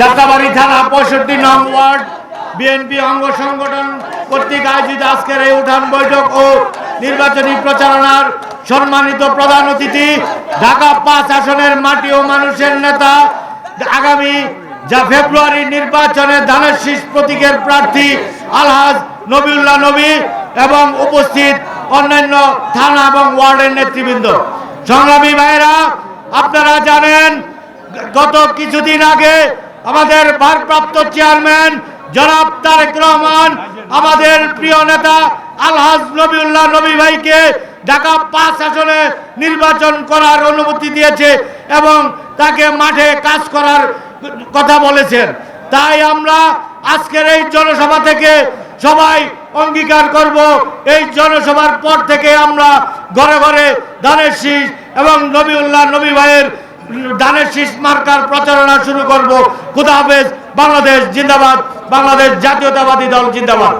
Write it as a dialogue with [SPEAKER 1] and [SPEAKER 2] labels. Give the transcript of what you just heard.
[SPEAKER 1] যাত্রাবাড়ি থানা পঁয়ষট্টি নং ওয়ার্ড বিএনপি অঙ্গ সংগঠন কর্তৃক আয়োজিত আজকের এই উঠান বৈঠক ও নির্বাচনী প্রচারণার সম্মানিত প্রধান অতিথি, ঢাকা পাঁচ আসনের মাটি ও মানুষের নেতা, আগামী যা ফেব্রুয়ারি নির্বাচনে ধানের শীষ প্রতীকের প্রার্থী আলহাজ নবিউল্লাহ নবী এবং উপস্থিত অন্যান্য থানা এবং ওয়ার্ডের নেতৃবৃন্দ। সংগ্রামী ভাইরা আপনারা জানেন, গত কিছুদিন আগে আমাদের ভারপ্রাপ্ত চেয়ারম্যান জনাব তারেক রহমান, আমাদের প্রিয় নেতা আলহাজ নবিউল্লাহ নবী ভাইকে ঢাকা পাঁচ আসনে নির্বাচন করার অনুমতি দিয়েছে এবং তাকে মাঠে কাজ করার কথা বলেছেন। তাই আমরা আজকের এই জনসভা থেকে সবাই অঙ্গীকার করব। এই জনসভার পর থেকে আমরা ঘরে ঘরে ধানের শীষ এবং নবীউল্লাহ নবী ভাইয়ের ধানের শীষ মার্কার প্রচারণা শুরু করব। খুদা হাফেজ বাংলাদেশ জিন্দাবাদ বাংলাদেশ জাতীয়তাবাদী দল জিন্দাবাদ।